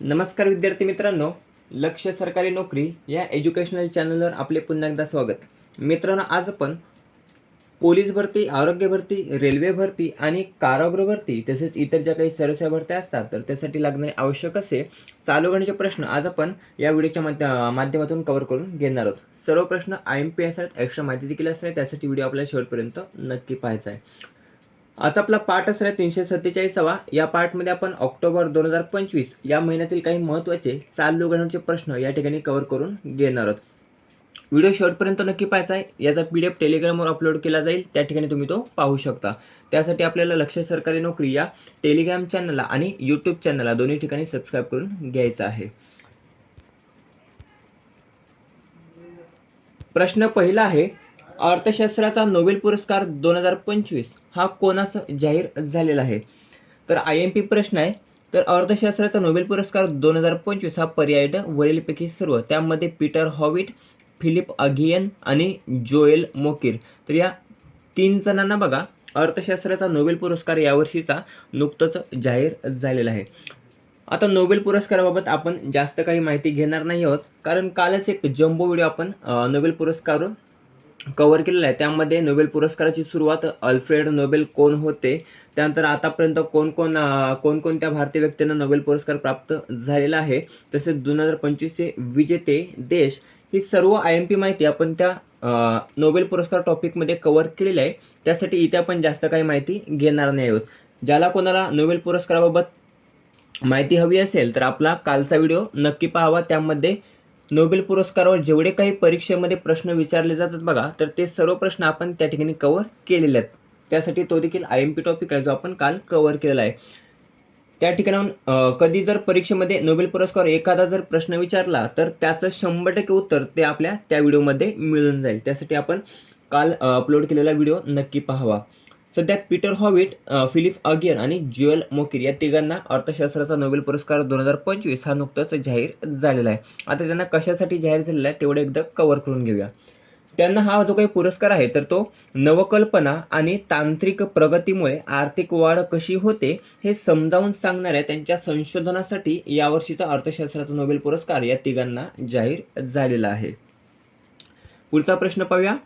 नमस्कार विद्यार्थी मित्रांनो लक्ष सरकारी नोकरी या एज्युकेशनल चॅनलवर आपले पुन्हा एकदा स्वागत. मित्रांनो आज आपण पोलीस भरती आरोग्य भरती रेल्वे भरती आणि कारागृह भरती तसेच इतर ज्या काही सर्वसेवा भरत्या असतात तर त्यासाठी लागणारे आवश्यक असे चालू करण्याचे प्रश्न आज आपण या व्हिडिओच्या माध्य माध्यमातून कव्हर करून घेणार आहोत. सर्व प्रश्न I M P S extra माहिती देखील असणार त्यासाठी व्हिडिओ आपल्याला शेवटपर्यंत नक्की पाहायचा आहे. आज आपला पाठ असणार आहे तीनशे सत्तेचाळीसावा. या पार्टमध्ये आपण ऑक्टोबर दोन हजार पंचवीस या महिन्यातील काही महत्त्वाचे चालू घडण्याचे प्रश्न या ठिकाणी कव्हर करून घेणार आहोत. व्हिडिओ शेवटपर्यंत नक्की पाहायचा आहे. याचा पी डी एफ टेलिग्रामवर अपलोड केला जाईल. त्या ठिकाणी तुम्ही तो पाहू शकता. त्यासाठी आपल्याला लक्ष सरकारी नोकरी या टेलिग्राम चॅनलला आणि यूट्यूब चॅनलला दोन्ही ठिकाणी सबस्क्राईब करून घ्यायचं आहे. प्रश्न पहिला आहे अर्थशास्त्राचा नोबेल पुरस्कार दोन हजार पंचवीस हा कोणास जाहीर झालेला आहे? तर आय एम पी प्रश्न आहे. तर अर्थशास्त्राचा नोबेल पुरस्कार दोन हजार पंचवीस हा पर्याय वरीलपैकी सर्व. त्यामध्ये पीटर हॉविट फिलिप अघियन आणि जोएल मोकीर. तर या तीन जणांना बघा अर्थशास्त्राचा नोबेल पुरस्कार यावर्षीचा नुकतंच जाहीर झालेला आहे. आता नोबेल पुरस्काराबाबत आपण जास्त काही माहिती घेणार नाही आहोत. कारण कालच एक जम्बो व्हिडिओ आपण नोबेल पुरस्कार कवर केलेला आहे. त्यामध्ये नोबेल पुरस्काराची सुरुवात अल्फ्रेड नोबेल कोण होते? त्यानंतर आतापर्यंत कोण कोण कोणकोणत्या भारतीय व्यक्तींना नोबेल पुरस्कार प्राप्त झालेला आहे? तसेच दोन हजार पंचवीसचे विजेते देश ही सर्व आय एम पी माहिती आपण त्या नोबेल पुरस्कार टॉपिकमध्ये कव्हर केलेली आहे. त्यासाठी इथे आपण जास्त काही माहिती घेणार नाही आहोत. ज्याला कोणाला नोबेल पुरस्काराबाबत माहिती हवी असेल तर आपला कालचा व्हिडिओ नक्की पाहावा. त्यामध्ये नोबेल पुरस्कारावर जेवढे काही परीक्षेमध्ये प्रश्न विचारले जातात बघा तर ते सर्व प्रश्न आपण त्या ठिकाणी कव्हर केलेले आहेत. त्यासाठी तो देखील आय एम पी टॉपिक आहे जो आपण काल कव्हर केलेला आहे. त्या ठिकाणाहून कधी जर परीक्षेमध्ये नोबेल पुरस्कार एखादा जर प्रश्न विचारला तर त्याचं शंभर टक्के उत्तर ते आपल्या त्या व्हिडिओमध्ये मिळून जाईल. त्यासाठी आपण काल अपलोड केलेला व्हिडिओ नक्की पाहावा. सध्या पीटर हॉविट फिलिप अगियन आणि ज्युएल मोकिर या तिघांना अर्थशास्त्राचा नोबेल पुरस्कार दोन हजार पंचवीस हा नुकताच जाहीर झालेला आहे. आता त्यांना कशासाठी जाहीर झालेला आहे तेवढं एकदा कव्हर करून घेऊया. त्यांना हा जो काही पुरस्कार आहे तर तो नवकल्पना आणि तांत्रिक प्रगतीमुळे आर्थिक वाढ कशी होते हे समजावून सांगणाऱ्या त्यांच्या संशोधनासाठी यावर्षीचा अर्थशास्त्राचा नोबेल पुरस्कार या तिघांना जाहीर झालेला आहे. पुढचा प्रश्न पाहूया.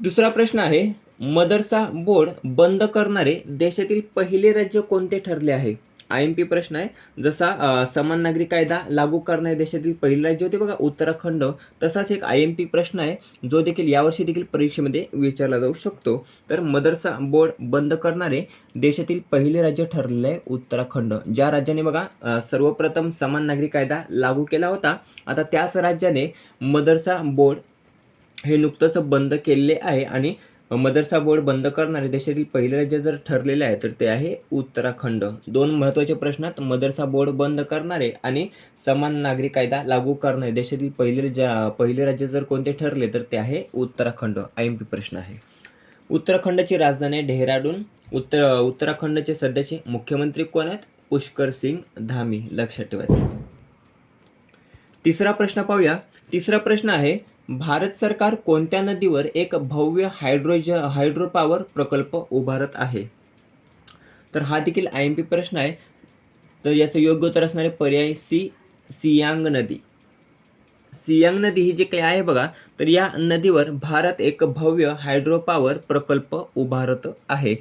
दुसरा प्रश्न आहे मदरसा बोर्ड बंद करणारे देशातील पहिले राज्य कोणते ठरले आहे? आय एम पी प्रश्न आहे. जसा समान नागरी कायदा लागू करणारे देशातील पहिले राज्य होते बघा उत्तराखंड. तसाच एक आय एम पी प्रश्न आहे जो देखील यावर्षी देखील परीक्षेमध्ये विचारला जाऊ शकतो. तर मदरसा बोर्ड बंद करणारे देशातील पहिले राज्य ठरलेले आहे उत्तराखंड. ज्या राज्याने बघा सर्वप्रथम समान नागरी कायदा लागू केला होता आता त्याच राज्याने मदरसा बोर्ड हे नुकतंच बंद केलेले आहे आणि मदरसा बोर्ड बंद करणारे देशातील पहिले राज्य जर ठरलेले आहे तर ते आहे उत्तराखंड. दोन महत्त्वाच्या प्रश्नात मदरसा बोर्ड बंद करणारे आणि समान नागरिक कायदा लागू करणारे देशातील पहिले राज्य पहिले राज्य जर कोणते ठरले तर ते आहे उत्तराखंड. आय एम पी प्रश्न आहे. उत्तराखंडची राजधानी डेहराडून. उत्तर उत्तराखंडचे सध्याचे मुख्यमंत्री कोण आहेत? पुष्कर सिंग धामी. लक्षात ठेवायचं. तिसरा प्रश्न पाहूया. तिसरा प्रश्न आहे भारत सरकार कोणत्या नदीवर एक भव्य हायड्रोज हायड्रो पॉवर प्रकल्प उभारत आहे? तर हा देखील आय एम पी प्रश्न आहे. तर याचं योग्य उत्तर असणारे पर्याय सी सियांग नदी. सियांग नदी ही जी काही आहे बघा तर या नदीवर भारत एक भव्य हायड्रो पॉवर प्रकल्प उभारत आहे.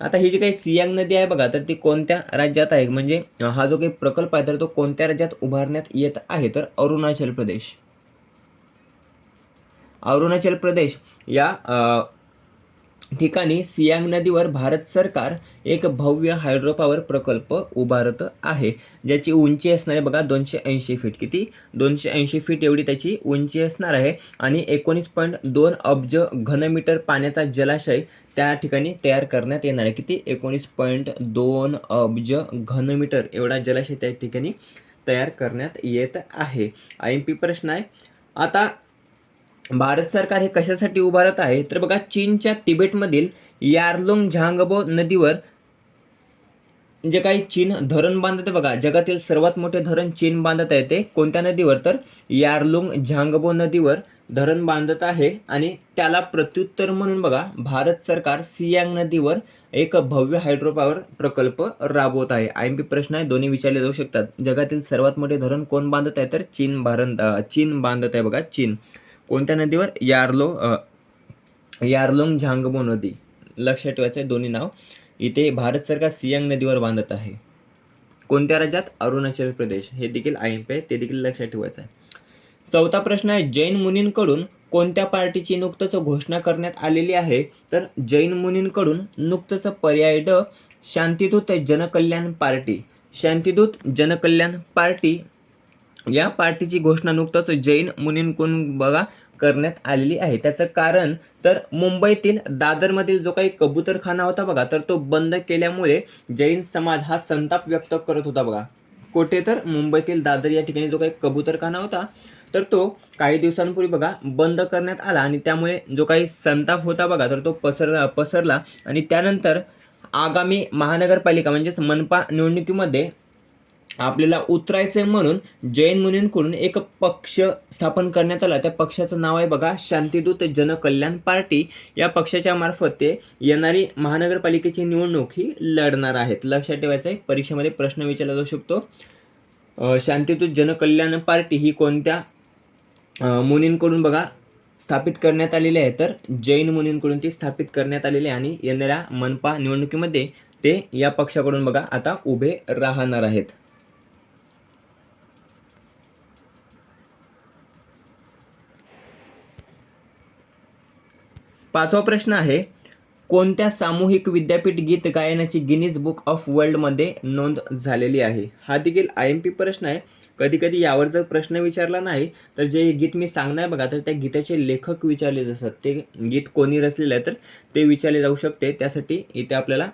आता ही जी काही सियांग नदी आहे बघा तर ती कोणत्या राज्यात आहे? म्हणजे हा जो काही प्रकल्प आहे तर तो कोणत्या राज्यात उभारण्यात येत आहे? तर अरुणाचल प्रदेश. अरुणाचल प्रदेश या ठिकाणी सियांग नदीवर भारत सरकार एक भव्य हायड्रोपावर प्रकल्प उभारत आहे ज्याची उंची असणार आहे बघा दोनशे ऐंशी फीट किती? दोनशे ऐंशी फीट एवढी त्याची उंची असणार आहे आणि एकोणीस पॉईंट दोन अब्ज घनमीटर पाण्याचा जलाशय त्या ठिकाणी तयार करण्यात येणार आहे. किती? एकोणीस पॉईंट दोन अब्ज घनमीटर एवढा जलाशय त्या ठिकाणी तयार करण्यात येत आहे. आय एम पी प्रश्न आहे. आता भारत सरकार हे कशासाठी उभारत आहे? तर बघा चीनच्या तिबेटमधील यारलोंग झांगबो नदीवर जे काही चीन धरण बांधते बघा जगातील सर्वात मोठे धरण चीन बांधत आहे ते कोणत्या नदीवर? तर यारलोंग झांगबो नदीवर धरण बांधत आहे आणि त्याला प्रत्युत्तर म्हणून बघा भारत सरकार सियांग नदीवर एक भव्य हायड्रोपॉवर प्रकल्प राबवत आहे. आय एम पी प्रश्न आहे दोन्ही विचारले जाऊ शकतात. जगातील सर्वात मोठे धरण कोण बांधत आहे? तर चीन भारत चीन बांधत आहे बघा चीन. कोणत्या नदीवर? यार्लो अ, यार्लोंग झांगबो नदी. लक्षात ठेवायचं आहे दोन्ही नाव. इथे भारत सरकार सियांग नदीवर बांधत आहे. कोणत्या राज्यात? अरुणाचल प्रदेश. हे देखील आय एम पी आहे. ते देखील लक्षात ठेवायचं आहे. चौथा प्रश्न आहे जैन मुनींकडून कोणत्या पार्टीची नुकतंच घोषणा करण्यात आलेली आहे? तर जैन मुनींकडून नुकतंच पर्याय ड शांतिदूत जनकल्याण पार्टी. शांतिदूत जनकल्याण पार्टी या पार्टीची घोषणा नुकतंच जैन मुनींकडून बघा करण्यात आलेली आहे. त्याचं कारण तर मुंबईतील दादरमधील जो काही कबूतरखाना होता बघा तर तो बंद केल्यामुळे जैन समाज हा संताप व्यक्त करत होता बघा. कोठे तर मुंबईतील दादर या ठिकाणी जो काही कबूतरखाना होता तर तो काही दिवसांपूर्वी बघा बंद करण्यात आला आणि त्यामुळे जो काही संताप होता बघा तर तो पसरला पसरला. आणि त्यानंतर आगामी महानगरपालिका म्हणजेच मनपा निवडणुकीमध्ये आपल्याला उतरायचं आहे म्हणून जैन मुनींकडून एक पक्ष स्थापन करण्यात आला. त्या पक्षाचं नाव आहे बघा शांतिदूत जनकल्याण पार्टी. या पक्षाच्या मार्फत ते येणारी महानगरपालिकेची निवडणूक ही लढणार आहेत. लक्षात ठेवायचं आहे परीक्षेमध्ये प्रश्न विचारला जाऊ शकतो. शांतिदूत जनकल्याण पार्टी ही कोणत्या मुनींकडून बघा स्थापित करण्यात आलेली आहे तर जैन मुनींकडून ती स्थापित करण्यात आलेली आहे आणि येणाऱ्या मनपा निवडणुकीमध्ये ते या पक्षाकडून बघा आता उभे राहणार आहेत. पाचवा प्रश्न आहे कोणत्या सामूहिक विद्यापीठ गीत गायनाची गिनीज बुक ऑफ वर्ल्डमध्ये नोंद झालेली आहे? हा देखील आय एम पी प्रश्न आहे. कधी कधी यावर जर प्रश्न विचारला नाही तर जे गीत मी सांगणार बघा तर त्या गीताचे लेखक विचारले जातात. ते गीत कोणी रचलेलं आहे तर ते विचारले जाऊ शकते. त्यासाठी इथे आपल्याला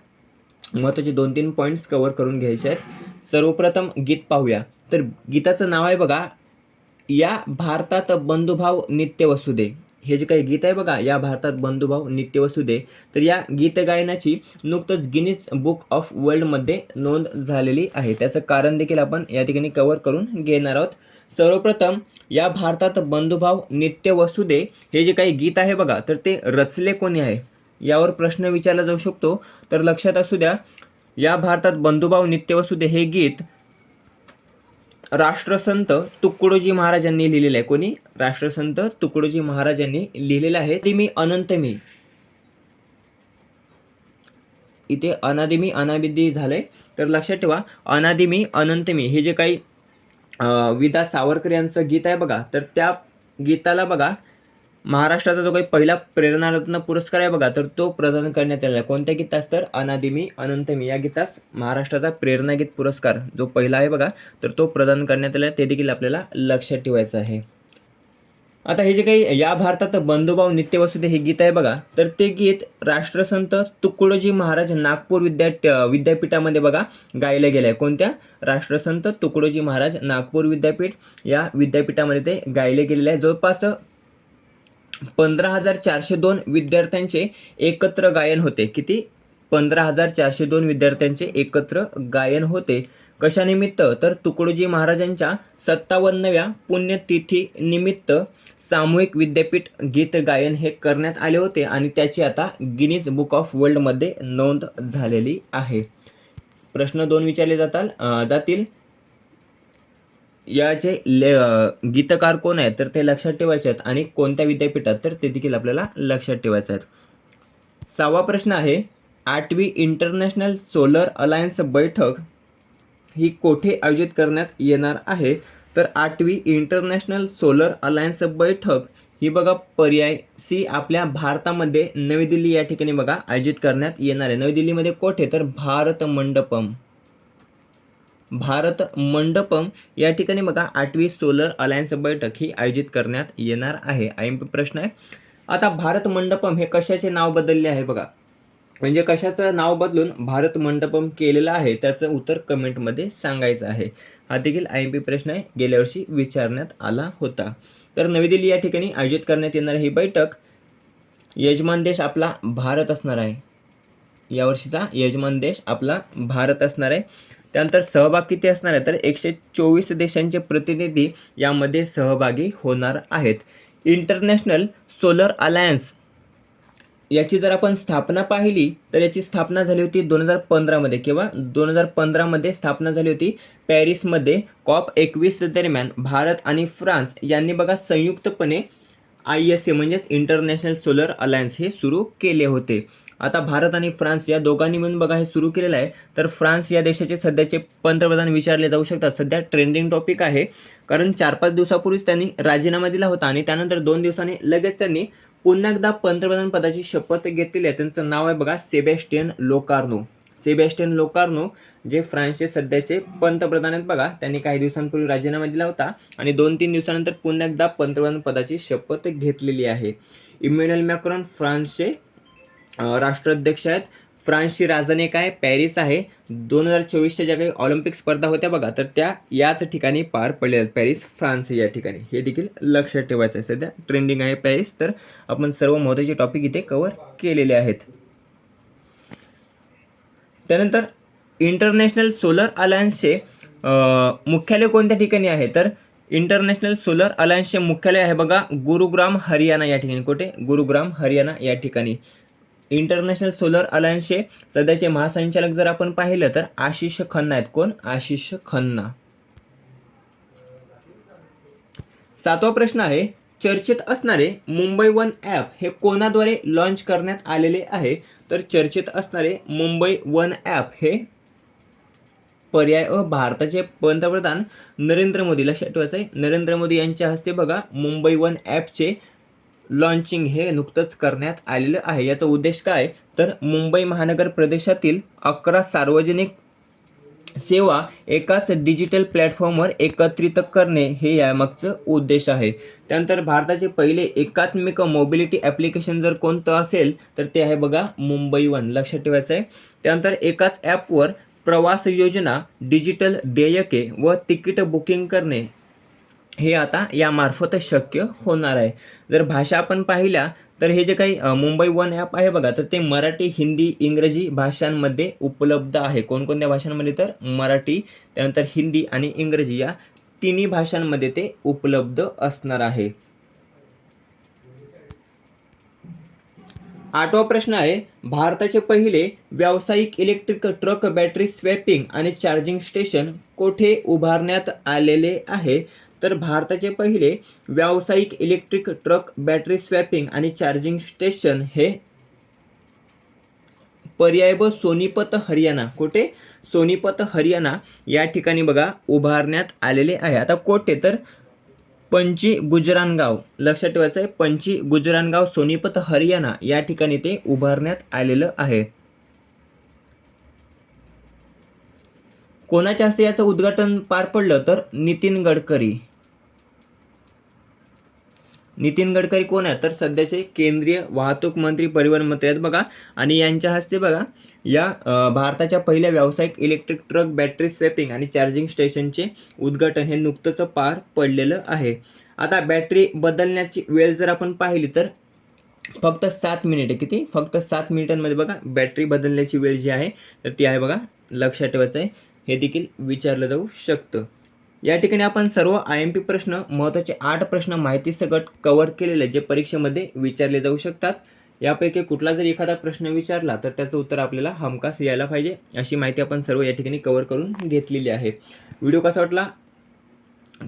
महत्त्वाचे दोन तीन पॉईंट्स कवर करून घ्यायचे आहेत. सर्वप्रथम गीत पाहूया. तर गीताचं नाव आहे बघा या भारतात बंधुभाव नित्य वसुदे. हे जे काही गीत आहे बघा या भारतात बंधुभाव नित्य वसुदे तर या गीत गायनाची नुकतंच गिनीज बुक ऑफ वर्ल्डमध्ये नोंद झालेली आहे. त्याचं कारण देखील आपण या ठिकाणी कवर करून घेणार आहोत. सर्वप्रथम या भारतात बंधुभाव नित्य वसुदे हे जे काही गीत आहे बघा तर ते रचले कोणी आहे? यावर प्रश्न विचारला जाऊ शकतो. तर लक्षात असू द्या या भारतात बंधुभाव नित्य वसुदे हे गीत राष्ट्रसंत तुकडोजी महाराजांनी लिहिलेलं आहे. कोणी? राष्ट्रसंत तुकडोजी महाराजांनी लिहिलेलं आहे. ते मी अनंत मी इथे अनादिमी अनाबिदी झालंय. तर लक्षात ठेवा अनादिमी अनंतमी. हे जे काही विदा सावरकर यांचं गीत आहे बघा तर त्या गीताला बघा महाराष्ट्राचा जो काही पहिला प्रेरणारत्न पुरस्कार आहे बघा तर तो प्रदान करण्यात आला आहे. कोणत्या गीतास तर? अनादिमी अनंतमी. या गीतास महाराष्ट्राचा प्रेरणागीत पुरस्कार जो पहिला आहे बघा तर तो प्रदान करण्यात आला आहे. ते देखील आपल्याला लक्षात ठेवायचं आहे. आता हे जे काही या भारतात बंधुभाव नित्यवसुदे हे गीत आहे बघा तर ते गीत राष्ट्रसंत तुकडोजी महाराज नागपूर विद्या विद्यापीठामध्ये बघा गायलं गेलं आहे कोणत्या? राष्ट्रसंत तुकडोजी महाराज नागपूर विद्यापीठ या विद्यापीठामध्ये ते गायले गेलेले आहे. जवळपास पंधरा हजार चारशे दोन विद्यार्थ्यांचे एकत्र गायन होते. किती? पंधरा हजार चारशे दोन विद्यार्थ्यांचे एकत्र गायन होते. कशानिमित्त? तर तुकडोजी महाराजांच्या सत्तावन्नव्या पुण्यतिथी निमित्त सामूहिक विद्यापीठ गीत गायन हे करण्यात आले होते आणि त्याची आता गिनीज बुक ऑफ वर्ल्डमध्ये नोंद झालेली आहे. प्रश्न दोन विचारले जातात जातील. याचे ले गीतकार कोण आहेत तर ते लक्षात ठेवायचे आहेत. आणि कोणत्या विद्यापीठात तर ते देखील आपल्याला लक्षात ठेवायचे आहेत. सहावा प्रश्न आहे आठवी इंटरनॅशनल सोलर अलायन्स बैठक ही कोठे आयोजित करण्यात येणार आहे? तर आठवी इंटरनॅशनल सोलर अलायन्स बैठक ही बघा पर्याय सी आपल्या भारतामध्ये नवी दिल्ली या ठिकाणी बघा आयोजित करण्यात येणार आहे. नवी दिल्लीमध्ये कोठे? तर भारत मंडपम. भारत मंडपम या ठिकाणी बघा आठवी सोलर अलायन्स बैठक ही आयोजित करण्यात येणार आहे. आय एम पी प्रश्न आहे. आता भारत मंडपम हे कशाचे नाव बदलले आहे बघा. म्हणजे कशाचं नाव बदलून भारत मंडपम केलेलं आहे त्याचं उत्तर कमेंटमध्ये सांगायचं आहे. हा देखील आय एम पी प्रश्न आहे. गेल्या वर्षी विचारण्यात आला होता. तर नवी दिल्ली या ठिकाणी आयोजित करण्यात येणार ही बैठक. यजमान देश आपला भारत असणार आहे. यावर्षीचा यजमान देश आपला भारत असणार आहे. त्यानंतर सहभाग किती असणार आहे? तर एकशे चोवीस देशांचे प्रतिनिधी यामध्ये सहभागी होणार आहेत. इंटरनॅशनल सोलर अलायन्स याची जर आपण स्थापना पाहिली तर याची स्थापना झाली होती दोन हजार पंधरामध्ये किंवा दोन हजार पंधरामध्ये स्थापना झाली होती पॅरिसमध्ये कॉप एकवीस दरम्यान. भारत आणि फ्रान्स यांनी बघा संयुक्तपणे आय एस ए म्हणजेच इंटरनॅशनल सोलर अलायन्स हे सुरू केले होते. आता भारत आणि फ्रान्स या दोघांनी मिळून बघा हे सुरू केलेलं आहे. तर फ्रान्स या देशाचे सध्याचे पंतप्रधान विचारले जाऊ शकतात. सध्या ट्रेंडिंग टॉपिक आहे. कारण चार पाच दिवसापूर्वीच त्यांनी राजीनामा दिला होता आणि त्यानंतर दोन दिवसांनी लगेच त्यांनी पुन्हा एकदा पंतप्रधान पदाची शपथ घेतलेली आहे. त्यांचं नाव आहे बघा सेबॅस्टियन लोकार्नो. सेबॅस्टियन लोकार्नो जे फ्रान्सचे सध्याचे पंतप्रधान आहेत बघा. त्यांनी काही दिवसांपूर्वी राजीनामा दिला होता आणि दोन तीन दिवसानंतर पुन्हा एकदा पंतप्रधान पदाची शपथ घेतलेली आहे. इम्युनल मॅक्रॉन फ्रान्सचे राष्ट्राध्यक्ष आहेत. फ्रान्सची राजधानी काय पॅरिस आहे. दोन हजार चोवीसच्या ज्या काही ऑलिम्पिक स्पर्धा होत्या बघा तर त्या याच ठिकाणी पार पडलेल्या आहेत. पॅरिस फ्रान्स या ठिकाणी. हे देखील लक्षात ठेवायचं आहे. सध्या ट्रेंडिंग आहे पॅरिस तर आपण सर्व महत्त्वाचे टॉपिक इथे कवर केलेले आहेत. त्यानंतर इंटरनॅशनल सोलर अलायन्सचे मुख्यालय कोणत्या ठिकाणी आहे? तर इंटरनॅशनल सोलर अलायन्सचे मुख्यालय आहे बघा गुरुग्राम हरियाणा या ठिकाणी. कुठे? गुरुग्राम हरियाणा या ठिकाणी. इंटरनॅशनल सोलर अलायन्सचे सध्याचे महासंचालक जर आपण पाहिलं तर आशिष खन्ना आहेत. कोण? आशिष खन्ना. सातवा प्रश्न आहे चर्चेत असणारे मुंबई वन ॲप हे कोणाद्वारे लॉन्च करण्यात आलेले आहे? तर चर्चेत असणारे मुंबई वन ॲप हे पर्याय व भारताचे पंतप्रधान नरेंद्र मोदी. लक्षात ठेवायचं आहे नरेंद्र मोदी यांच्या हस्ते बघा मुंबई वन ॲपचे लॉन्चिंग हे नुकतंच करण्यात आलेलं आहे. याचा उद्देश काय? तर मुंबई महानगर प्रदेशातील अकरा सार्वजनिक सेवा एकाच डिजिटल प्लॅटफॉर्मवर एकत्रित करणे हे यामागचं उद्देश आहे. त्यानंतर भारताचे पहिले एकात्मिक मोबिलिटी ॲप्लिकेशन जर कोणतं असेल तर ते आहे बघा मुंबई वन. लक्षात ठेवायचं आहे. त्यानंतर एकाच ॲपवर प्रवास योजना डिजिटल देयके व तिकीट बुकिंग करणे हे आता यामार्फतच शक्य होणार आहे. जर भाषा आपण पाहिल्या तर हे जे काही मुंबई वन ॲप आहे बघा तर ते मराठी हिंदी इंग्रजी भाषांमध्ये उपलब्ध आहे. कोणकोणत्या भाषांमध्ये? तर मराठी त्यानंतर हिंदी आणि इंग्रजी या तिन्ही भाषांमध्ये ते उपलब्ध असणार आहे. आठवा प्रश्न आहे भारताचे पहिले व्यावसायिक इलेक्ट्रिक ट्रक बॅटरी स्वॅपिंग आणि चार्जिंग स्टेशन कोठे उभारण्यात आलेले आहे? तर भारताचे पहिले व्यावसायिक इलेक्ट्रिक ट्रक बॅटरी स्वॅपिंग आणि चार्जिंग स्टेशन हे पर्याय व सोनीपत हरियाणा. कुठे? सोनीपत हरियाणा या ठिकाणी बघा उभारण्यात आलेले आहे. आता कोठे? तर पंची गुजरानगाव. लक्षात ठेवायचं आहे पंची गुजरानगाव सोनीपत हरियाणा या ठिकाणी ते उभारण्यात आलेलं आहे. कोणाच्या हस्ते याचं उद्घाटन पार पडलं? तर नितीन गडकरी. नितीन गडकरी कोण आहे तर सध्याचे केंद्रीय वाहतूक मंत्री परिवहन मंत्री आहेत बघा. आणि यांच्या हस्ते बघा या भारताच्या पहिल्या व्यावसायिक इलेक्ट्रिक ट्रक बॅटरी स्वॅपिंग आणि चार्जिंग स्टेशनचे उद्घाटन हे नुकतंच पार पडलेलं आहे. आता बॅटरी बदलण्याची वेळ जर आपण पाहिली तर फक्त सात मिनिटे किती? फक्त सात मिनिटांमध्ये बघा बॅटरी बदलण्याची वेळ जी आहे तर ती आहे बघा लक्षात ठेवायचं आहे. हे देखील विचारलं जाऊ शकतं. या ठिकाणी आपण सर्व आय एम पी प्रश्न महत्त्वाचे आठ प्रश्न माहिती सकट कव्हर केलेले जे परीक्षेमध्ये विचारले जाऊ शकतात. यापैकी कुठला जर एखादा प्रश्न विचारला तर त्याचं उत्तर आपल्याला हमखास यायला पाहिजे अशी माहिती आपण सर्व या ठिकाणी कव्हर करून घेतलेली आहे. व्हिडिओ कसा वाटला?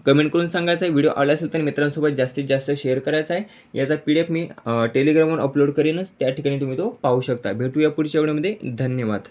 कमेंट करून सांगायचं आहे. व्हिडिओ आवडला असेल तर मित्रांसोबत जास्तीत जास्त शेअर करायचा आहे. याचा पी डी एफ मी टेलिग्रामवर अपलोड करीनच. त्या ठिकाणी तुम्ही तो पाहू शकता. भेटूया पुढच्या व्हिडिओमध्ये. धन्यवाद.